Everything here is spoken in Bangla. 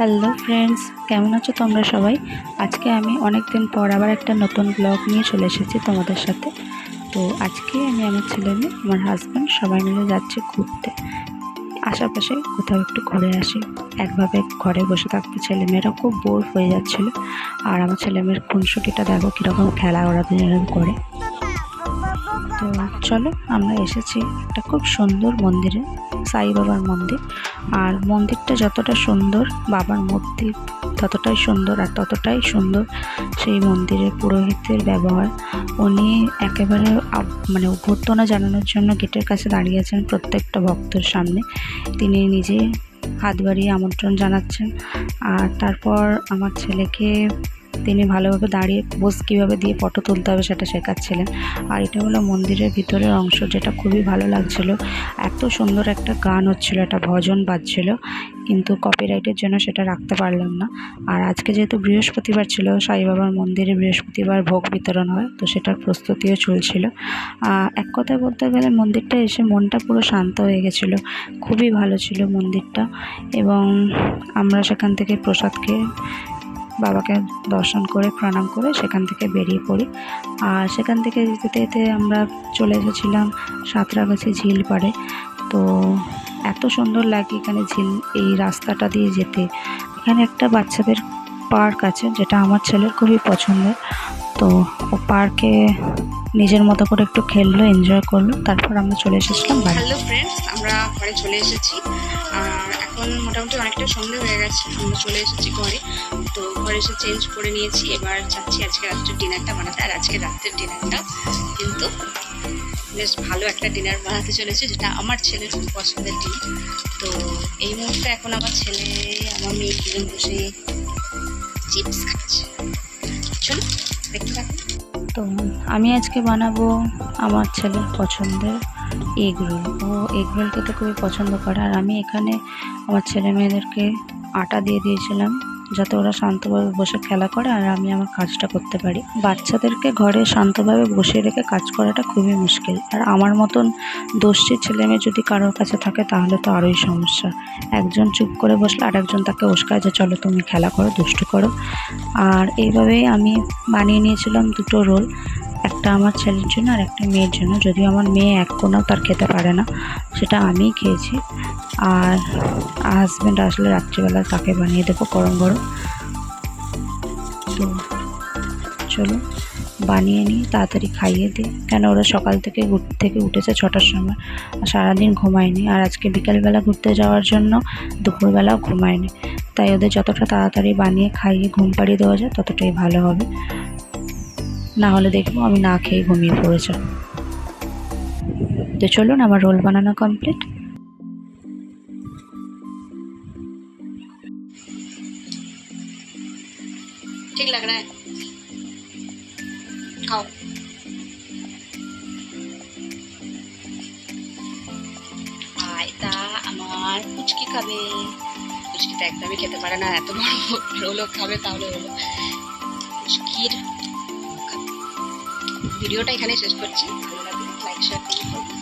হ্যালো ফ্রেন্ডস কেমন আছো তোমরা সবাই? আজকে আমি অনেক দিন পর আবার একটা নতুন ব্লগ নিয়ে চলে এসেছি তোমাদের সাথে। তো আজকে আমি আমার ছেলে মেয়ে, আমার হাজব্যান্ড সবাই মিলে যাচ্ছি ঘুরতে। আশেপাশে কোথাও একটু ঘুরে আসি। একভাবে ঘরে বসে থাকতে ছেলে মেয়েরা খুব বোর হয়ে যাচ্ছিল। আর আমার ছেলে মেয়ের খুনসুটিটা দেখো কীরকম খেলা ওরা দুজনে করে। তো চলো, আমরা এসেছি একটা খুব সুন্দর মন্দিরে। সাই বাবার মন্দির। আর মন্দিরটা যতটা সুন্দর বাবার মূর্তি ততটাই সুন্দর আর ততটাই সুন্দর সেই মন্দিরের পুরোহিতের ব্যবহার। উনি একেবারে মানে অভ্যর্থনা জানানোর জন্য গেটের কাছে দাঁড়িয়ে আছেন প্রত্যেকটা ভক্তর সামনে। তিনি নিজে হাত বাড়িয়ে আমন্ত্রণ জানাচ্ছেন। আর তারপর আমার ছেলেকে তিনি ভালোভাবে দাঁড়িয়ে পোজ কীভাবে দিয়ে ফটো তুলতে হবে সেটা শেখাচ্ছিলেন। আর এটা হলো মন্দিরের ভিতরের অংশ, যেটা খুবই ভালো লাগছিল। এত সুন্দর একটা গান হচ্ছিল, একটা ভজন বাজছিল, কিন্তু কপিরাইটের জন্য সেটা রাখতে পারলাম না। আর আজকে যেহেতু বৃহস্পতিবার ছিল, সাই বাবার মন্দিরে বৃহস্পতিবার ভোগ বিতরণ হয়, তো সেটার প্রস্তুতিও চলছিল। এক কথায় বলতে গেলে মন্দিরটা এসে মনটা পুরো শান্ত হয়ে গেছিল, খুবই ভালো ছিল মন্দিরটা। এবং আমরা সেখান থেকে প্রসাদ খেয়ে বাবাকে দর্শন করে, প্রণাম করে সেখান থেকে বেরিয়ে পড়ি। আর সেখান থেকে যেতে যেতে আমরা চলে এসেছিলাম সাঁতরাগাছি ঝিল পাড়ে। তো এত সুন্দর লাগে এখানে ঝিল, এই রাস্তাটা দিয়ে যেতে। এখানে একটা বাচ্চাদের পার্ক আছে যেটা আমার ছেলের খুবই পছন্দের। তো ও পার্কে নিজের মতো করে একটু খেললো, এনজয় করল। তারপর আমরা চলে এসেছিলাম হ্যালো ফ্রেন্ডস, আমরা ঘরে চলে এসেছি। আর এখন মোটামুটি অনেকটা সন্ধে হয়ে গেছে, আমরা চলে এসেছি ঘরে। তো ঘরে এসে চেঞ্জ করে নিয়েছি, এবার চাচ্ছি আজকে রাত্রের ডিনারটা বানাতে। আর আজকে রাত্রের ডিনারটা কিন্তু বেশ ভালো একটা ডিনার বানাতে চলেছে, যেটা আমার ছেলের খুব পছন্দের ডিনার তো এই মুহূর্তে এখন আমার ছেলে, আমার মেয়ে দুজন বসে চিপস খাচ্ছে। চলো, দেখতে তো আমি আজকে বানাবো আমার ছেলের পছন্দের এগ রোল ও এগ রোল খেতে খুবই পছন্দ করে। আর আমি এখানে আমার ছেলে মেয়েদেরকে আটা দিয়ে দিয়েছিলাম, যাতে ওরা শান্তভাবে বসে খেলা করে আর আমি আমার কাজটা করতে পারি। বাচ্চাদেরকে ঘরে শান্তভাবে বসিয়ে রেখে কাজ করাটা খুবই মুশকিল। আর আমার মতন দোষী ছেলে মেয়ে যদি কারোর কাছে থাকে, তাহলে তো আরোই সমস্যা। একজন চুপ করে বসলে আর একজন তাকে উস্কায় যে, চলো তুমি খেলা করো, দুষ্টু করো। আর এইভাবেই আমি বানিয়ে নিয়েছিলাম দুটো রোল। একটা আমার ছেলের জন্য আর একটা মেয়ের জন্য। যদিও আমার মেয়ে এক কোনাও তার খেতে পারে না, সেটা আমিই খেয়েছি। আর হাজব্যান্ড আসলে রাত্রিবেলা তাকে বানিয়ে দেবো গরম গরম। তো চলো, বানিয়ে নিই তাড়াতাড়ি খাইয়ে দিই। কেন ওরা সকাল থেকে ঘুরতে থেকে উঠেছে ছটার সময়, আর সারাদিন ঘুমায়নি। আর আজকে বিকেলবেলা ঘুরতে যাওয়ার জন্য দুপুরবেলাও ঘুমায়নি। তাই ওদের যতটা তাড়াতাড়ি বানিয়ে খাইয়ে ঘুম পাড়িয়ে দেওয়া যায়, ততটাই ভালো হবে। না হলে দেখব আমি না খেয়ে ঘুমিয়ে পড়েছি তো চলুন, আমার রোল বানানো কমপ্লিট ঠিক লাগ রা খাও। আয়তা আমার ফুচকি খাবে। ফুচকি একদমই খেতে পারে না, এত বড় রোলও খাবে তাহলে হলো। ফুচকির ভিডিওটা এখানে শেষ করছি। ভালো লাগলে লাইক শেয়ার করুন